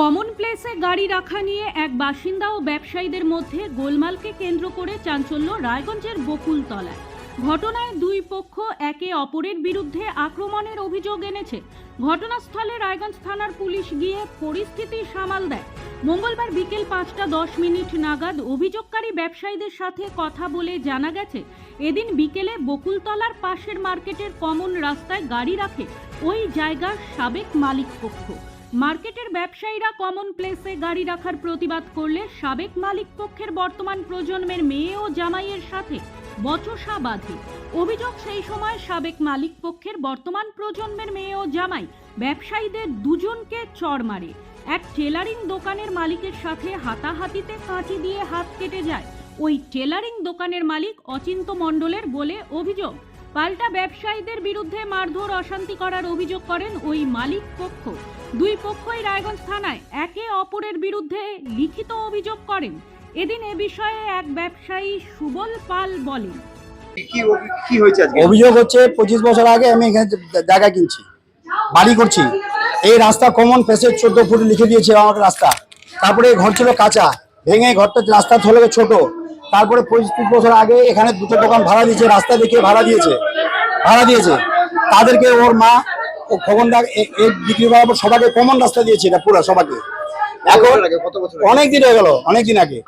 Common প্লেসে গাড়ি রাখা নিয়ে এক বাসিন্দা ও ব্যবসায়ীদের মধ্যে গোলমালকে কেন্দ্র করে চাঞ্চল্য রায়গঞ্জের বকুলতলায়। ঘটনায় দুই পক্ষ একে অপরের বিরুদ্ধে আক্রমণের অভিযোগ এনেছে। ঘটনাস্থলে রায়গঞ্জ থানার পুলিশ গিয়ে পরিস্থিতি সামাল দেয়। মঙ্গলবার বিকেল পাঁচটা দশ মিনিট নাগাদ অভিযোগকারী ব্যবসায়ীদের সাথে কথা বলে জানা গেছে, এদিন বিকেলে বকুলতলার পাশের মার্কেটের কমন রাস্তায় গাড়ি রাখে ওই জায়গার সাবেক মালিক পক্ষ মার্কেটের ব্যবসায়ীরা কমন প্লেসে গাড়ি রাখার প্রতিবাদ করলে সাবেক মালিক পক্ষের বর্তমান প্রজন্মের মেয়ে ও জামাইয়ের সাথে বচসা বাঁধে। অভিযোগ সেই সময় সাবেক মালিক পক্ষের বর্তমান প্রজন্মের মেয়ে ও জামাই ব্যবসায়ীদের দুজনকে চড় মারে। এক টেলারিং দোকানের মালিকের সাথে হাতাহাতিতে কাঁচি দিয়ে হাত কেটে যায়। ওই টেলারিং দোকানের মালিক অচিন্ত মণ্ডলের বলে অভিযোগ পাল্টা ব্যবসায়ীদের বিরুদ্ধে মারধর অশান্তি করার অভিযোগ করেন ওই মালিক পক্ষ। দুই পক্ষই রায়গঞ্জ থানায় একে অপরের বিরুদ্ধে লিখিত অভিযোগ করেন। এদিন এ বিষয়ে এক ব্যবসায়ী সুবল পাল বলেন। কি হয়েছে অভিযোগ হচ্ছে পঁচিশ বছর আগে আমি এখানে জায়গা কিনছি বাড়ি করছি। এই রাস্তা কমন পেসের চোদ্দ ফুট লিখে দিয়েছে আমাকে রাস্তা। তারপরে ঘর ছিল কাঁচা ভেঙে ঘরটা রাস্তা হলো ছোট। তারপরে পঁচিশ বছর আগে এখানে দুটো দোকান ভাড়া দিয়েছে রাস্তা দেখে ভাড়া দিয়েছে। ভাড়া দিয়েছে। তাদেরকে ওর মা ও খবরদার বিক্রি করার পর সবাইকে কমন রাস্তা দিয়েছে এটা পুরো সবাইকে। এখন? অনেক দিন হয়ে গেল অনেক দিন আগে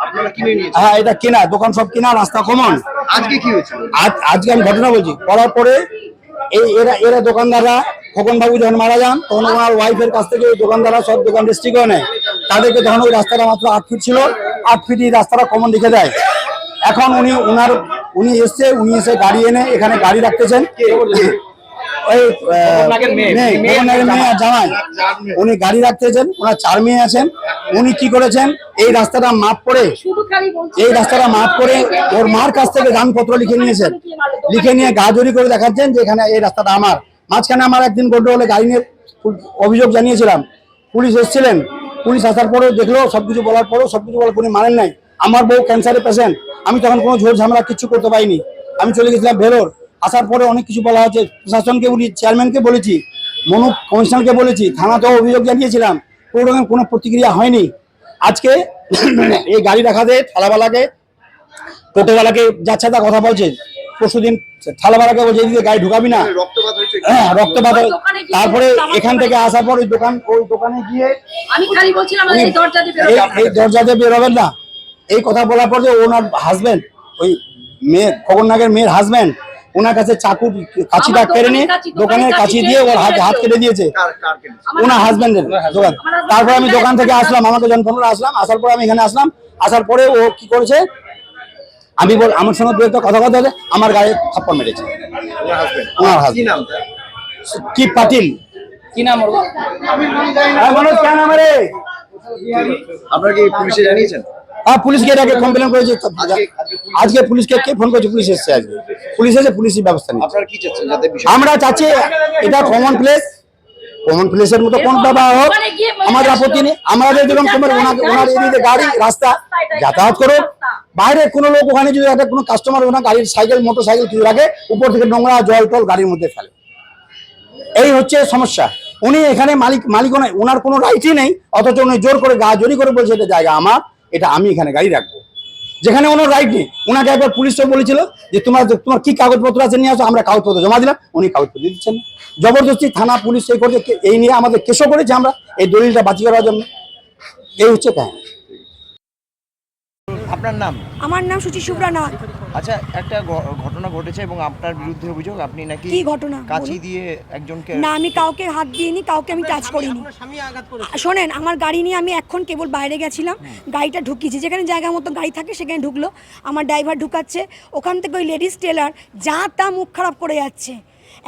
হ্যাঁ এটা কেনা দোকান সব কেনা রাস্তা কমন আজকে কি হয়েছে? আজ আজকে আমি ঘটনা বলছি। করার পরে এই এরা এরা দোকানদাররা খোকন বাবু যখন মারা যান তখন ওনার ওয়াইফের কাছ থেকে দোকানদাররা সব দোকান রেস্ট্রি করে নেয়। তাদেরকে তখন ওই রাস্তাটা মাত্র আট ফিট ছিল আট ফিট এই রাস্তাটা কমন লিখে দেয়। এখন উনি উনার উনি এসছে উনি এসে গাড়ি এনে এখানে গাড়ি রাখতেছেন। ওই আহ, মেয়ে, আর জামাই। উনি গাড়ি রাখতেছেন ওনার চার মেয়ে আছেন। উনি কি করেছেন? এই রাস্তাটা মাপ করে এই রাস্তাটা মাপ করে ওর মার কাছ থেকে দানপত্র লিখে নিয়েছেন। লিখে নিয়ে গাজরি করে দেখাচ্ছেন যে এখানে এই রাস্তাটা আমার। মাঝখানে আমার একদিন গন্ডগোলে হলে গাড়ি নিয়ে অভিযোগ জানিয়েছিলাম। পুলিশ এসেছিলেন। পুলিশ আসার পরেও দেখল সবকিছু বলার পরেও সবকিছু বলার উনি মানেন নাই। আমার বউ ক্যান্সারের পেশেন্ট আমি তখন কোনো ঝোর ঝামেলা কিছু করতে পারিনি। আমি চলে গেছিলাম ভেলোর। আসার পরে অনেক কিছু বলা হয়েছে। প্রশাসনকে বলি চেয়ারম্যানকে বলেছি মনু কমিশনারকে বলেছি থানাতেও অভিযোগ জানিয়েছিলাম। কোনো রকম কোনো প্রতিক্রিয়া হয়নি। আজকে এই গাড়ি রাখাতে থালাবালাকে টোটোওয়ালাকে যাচ্ছে তা কথা বলছে পরশুদিন থালাবালাকে বলছে এদিকে গাড়ি ঢুকাবি না। রক্তপাত হ্যাঁ রক্তপাত তারপরে এখান থেকে আসার পর ওই দোকান ওই দোকানে গিয়ে এই দরজাতে বেরোবেন না। এই কথা বলার পর যে ওনার হাজবেন্ড ওই মেয়ে খগরনাগের মেয়ের হাজবেন্ড ওনার কাছে চাকু কাছিটা কেড়ে নিয়ে দোকানের কাছি- দিয়ে ওর হাত কেটে হাত কেটে দিয়েছে। ওনার হাজবেন্ডের দোকান। তারপর আমি দোকান থেকে আসলাম আমাকে যখন ফোন আসলাম আসার পরে আমি এখানে আসলাম আসার পরে ও কি করেছে? আমি বল আমার সঙ্গে দু একটা কথা কথা হলে আমার গায়ে থাপ্পড় মেরেছে। ওনার হাজবেন্ড কি নাম কি পাটিল? কি নাম ওর? মনোজ কেন আমারে আপনারা কি পুলিশে জানিয়েছেন? হ্যাঁ পুলিশকে এটাকে কমপ্লেন করেছে আজকে আজকে পুলিশ- আজকে পুলিশকে কে ফোন করেছে? পুলিশ এসেছে আজকে। পুলিশ এসে পুলিশই ব্যবস্থা নিচ্ছে আমরা চাচ্ছি এটা কমন প্লেস কমন প্লেসের মতো কোন হোক। আমাদের আপত্তি নেই। আমাদের যেরকম তোমার ওনার ওনার এদিকে গাড়ি রাস্তা যাতায়াত করুক বাইরে কোনো লোক ওখানে যদি একটা কোনো কাস্টমার ওনার গাড়ির সাইকেল মোটর সাইকেল কিছু রাখে উপর থেকে নোংরা জল টল গাড়ির মধ্যে ফেলে। এই হচ্ছে সমস্যা। উনি এখানে মালিক মালিক ওনার কোনো রাইটই নেই। অথচ উনি জোর করে গা জোরি করে বলছে এটা জায়গা আমার। এটা আমি এখানে গাড়ি রাখব। যেখানে ওনার রাইট নেই। ওনাকে একবার পুলিশও বলেছিল যে তোমার তোমার কি কাগজপত্র আছে নিয়ে আসো আমরা কাগজপত্র জমা দিলাম উনি কাগজপত্র দিচ্ছেন না। জবরদস্তি থানা পুলিশ এই করছে কে- এই নিয়ে আমাদের কেসও করেছে আমরা এই দলিলটা বাঁচিয়ে করার জন্য। এই হচ্ছে কাহিনী। আপনার নাম? আমার নাম সুচি শুভ্রা নাথ। আচ্ছা একটা ঘটনা ঘটেছে এবং আপনার বিরুদ্ধে অভিযোগ আপনি নাকি কি ঘটনা? কাঁচি বলুন। দিয়ে একজনকে না আমি কাউকে হাত দিইনি কাউকে আমি টাচ করিনি। শোনেন আমার গাড়ি নিয়ে আমি এখন কেবল বাইরে গেছিলাম গাড়িটা ঢুকিয়েছি যেখানে জায়গা মতো গাড়ি থাকে সেখানে ঢুকলো আমার ড্রাইভার ঢুকাচ্ছে ওখান থেকে ওই লেডিস টেলার যা তা মুখ খারাপ করে যাচ্ছে।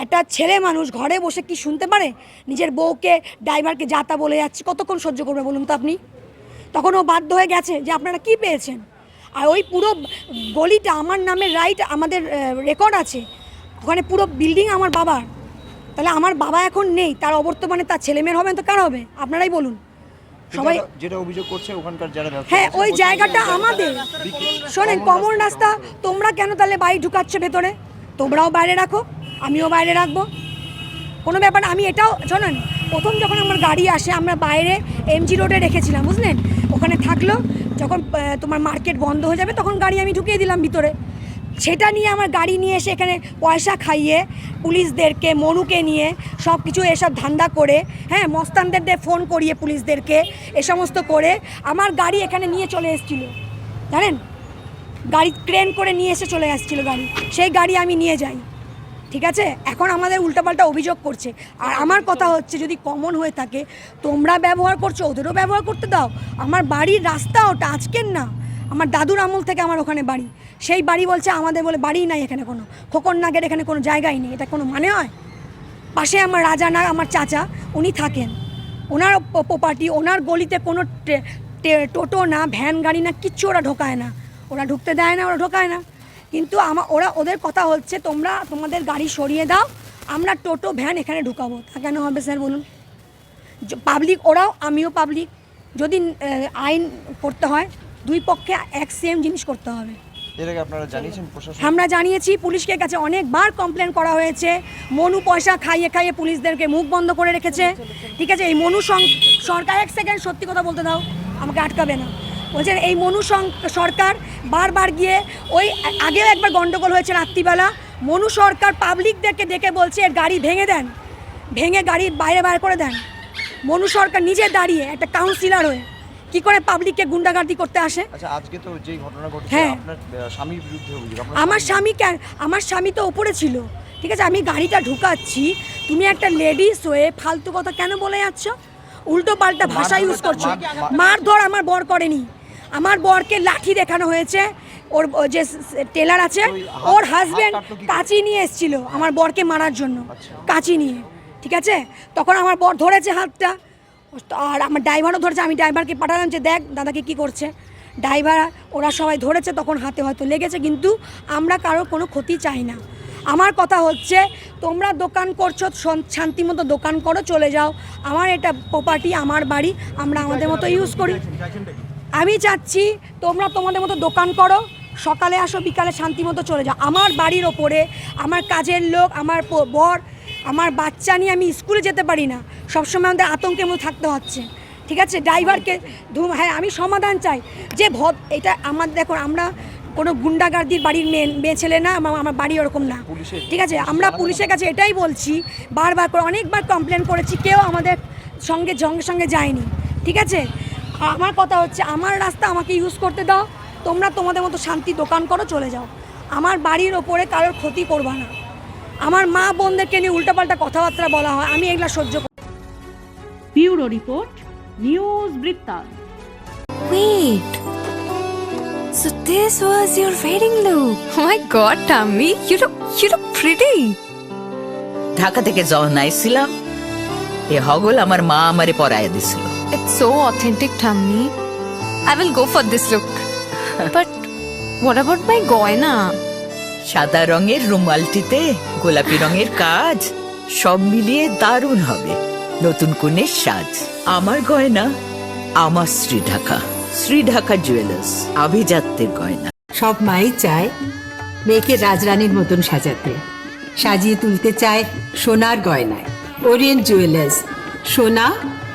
একটা ছেলে মানুষ ঘরে বসে কি শুনতে পারে? নিজের বউকে ড্রাইভারকে যা তা বলে যাচ্ছে কতক্ষণ সহ্য করবে বলুন তো আপনি? তখন ও বাধ্য হয়ে গেছে যে আপনারা কি পেয়েছেন? আর ওই পুরো গলিটা আমার নামে রাইট আমাদের রেকর্ড আছে। ওখানে পুরো বিল্ডিং আমার বাবার। তাহলে আমার বাবা এখন নেই তার অবর্তমানে তার ছেলে মেয়ের হবে না তো কার হবে? আপনারাই বলুন। সবাই যেটা- অভিযোগ করছে ওখানকার যারা হ্যাঁ ওই জায়গাটা আমাদের। শোনেন কমন রাস্তা। তোমরা কেন তাহলে বাড়ি ঢুকাচ্ছে ভেতরে? তোমরাও বাইরে রাখো আমিও বাইরে রাখব। কোনো ব্যাপার আমি এটাও শোনেন প্রথম যখন আমার গাড়ি আসে আমরা বাইরে এমজি রোডে রেখেছিলাম বুঝলেন? ওখানে থাকল যখন তোমার মার্কেট বন্ধ হয়ে যাবে, তখন গাড়ি আমি ঢুকিয়ে দিলাম ভিতরে। সেটা নিয়ে আমার গাড়ি নিয়ে এসে এখানে পয়সা খাইয়ে, পুলিশদেরকে, মনুকে নিয়ে সব কিছু এসব ধান্দা করে হ্যাঁ মস্তানদের ফোন করিয়ে পুলিশদেরকে, এ সমস্ত করে আমার গাড়ি এখানে নিয়ে চলে এসেছিল। জানেন? গাড়ি ক্রেন করে নিয়ে এসে চলে আসছিল গাড়ি। সেই গাড়ি আমি নিয়ে যাই। ঠিক আছে? এখন আমাদের উল্টাপাল্টা অভিযোগ করছে। আর আমার কথা হচ্ছে, যদি কমন হয়ে থাকে, তোমরা ব্যবহার করছ, ওদেরও ব্যবহার করতে দাও। আমার বাড়ির রাস্তা ওটা আজকের না। আমার দাদুর আমল থেকে আমার ওখানে বাড়ি। সেই বাড়ি বলছে, আমাদের বলে বাড়ি নাই এখানে কোনো। খোকন নাগের এখানে কোনো জায়গাই নেই। এটা কোনো মানে হয়? পাশে আমার রাজা নাগ আমার চাচা, উনি থাকেন। ওনার প্রপার্টি, ওনার গলিতে কোনো টোটো না, ভ্যান, গাড়ি না, কিচ্ছু ওরা ঢোকায় না। ওরা ঢুকতে দেয় না, ওরা ঢোকায় না। কিন্তু আমা ওরা ওদের কথা হচ্ছে তোমরা তোমাদের গাড়ি সরিয়ে দাও আমরা টোটো ভ্যান এখানে ঢুকাবো। তা কেন হবে স্যার বলুন? পাবলিক ওরাও আমিও পাবলিক যদি আইন করতে হয় দুই পক্ষে এক সেম জিনিস করতে হবে। আমরা জানিয়েছি পুলিশকে কাছে অনেকবার কমপ্লেন করা হয়েছে। মনু পয়সা খাইয়ে খাইয়ে পুলিশদেরকে মুখ বন্ধ করে রেখেছে। ঠিক আছে এই মনু সরকার এক সেকেন্ড সত্যি কথা বলতে দাও আমাকে আটকাবে না। বলছেন এই মনু সরকার বারবার গিয়ে ওই আগেও একবার গন্ডগোল হয়েছে রাত্রিবেলা। মনু সরকার পাবলিকদেরকে ডেকে বলছে এর গাড়ি ভেঙে দেন। ভেঙে গাড়ি বাইরে বাইরে করে দেন। মনু সরকার নিজে দাঁড়িয়ে একটা কাউন্সিলর হয়ে কি করে পাবলিককে গুন্ডাগার্দি করতে আসে? আচ্ছা আজকে তো যেই ঘটনা ঘটেছে হ্যাঁ। আপনার স্বামীর বিরুদ্ধে অভিযোগ আমার স্বামী- কেন আমার স্বামী তো ওপরে ছিল। ঠিক আছে আমি গাড়িটা ঢুকাচ্ছি তুমি একটা লেডিস হয়ে ফালতু কথা কেন বলে যাচ্ছ? উল্টো পাল্টা ভাষা ইউজ করছ। মার- মারধর আমার বর করেনি। আমার বরকে লাঠি দেখানো হয়েছে। ওর যে টেলার আছে ওর করে? কাঁচি নিয়ে এসেছিল আমার বরকে মারার জন্য। আচ্ছা। কাঁচি নিয়ে ঠিক আছে? তখন আমার বর ধরেছে হাতটা। আর আমার ড্রাইভারও ধরেছে আমি ড্রাইভারকে পাঠালাম যে দেখ দাদাকে কি করছে। ড্রাইভার ওরা সবাই ধরেছে তখন হাতে হয়তো লেগেছে কিন্তু আমরা কারোর কোনো ক্ষতি চাই না। আমার কথা হচ্ছে তোমরা দোকান করছ শন- শান্তিমতো দোকান করো চলে যাও। আমার এটা প্রপার্টি আমার বাড়ি আমরা আমাদের মতো ইউজ করি। আমি চাচ্ছি তোমরা তোমাদের মতো দোকান করো সকালে আসো বিকালে শান্তি মতো চলে যাও। আমার বাড়ির ওপরে আমার কাজের লোক আমার বর আমার বাচ্চা নিয়ে আমি স্কুলে যেতে পারি না। সবসময় আমাদের আতঙ্কের মধ্যে থাকতে হচ্ছে। ঠিক আছে? ড্রাইভারকে ধুম হ্যাঁ আমি সমাধান চাই। যে ভদ এটা আমার দেখো আমরা কোনো গুন্ডাগার্দির বাড়ির মেয়ে মেয়ে ছেলে না আমার আমার বাড়ি ওরকম না। ঠিক আছে? আমরা পুলিশের কাছে এটাই বলছি বারবার করে অনেকবার কমপ্লেন করেছি কেউ আমাদের সঙ্গে সঙ্গে সঙ্গে যায়নি। ঠিক আছে? আমার কথা হচ্ছে আমার রাস্তা আমাকে ইউজ করতে দাও তোমরা তোমাদের মতো শান্তি দোকান করো চলে যাও আমার বাড়ির ওপরে কারোর ক্ষতি করবা না আমার মা বোনদেরকে নিয়ে উল্টাপাল্টা কথাবার্তা বলা হয় আমি এগুলো সহ্য করি। ব্যুরো রিপোর্ট নিউজ বৃত্তান্ত Wait. So this was your wedding look. Oh my god, Tammy, you look you look pretty. Dhaka থেকে যখন আইছিলাম এ হগল আমার মা আমারে পরায় দিছিল It's so authentic, Tammy. I will go for this look. but what about my goina? সাদা রঙের রুমালটিতে গোলাপি রঙের কাজ সব মিলিয়ে দারুণ হবে নতুন কনের সাজ আমার গয়না আমার শ্রী ঢাকা শ্রী ঢাকা জুয়েলার্স আভিজাত্যের গয়না সব মাই চায় মেয়েকে রাজরানীর মতন সাজাতে সাজিয়ে তুলতে চায় সোনার গয়নায় ওরিয়েন্ট জুয়েলার্স সোনা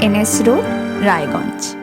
NS road Raiganj.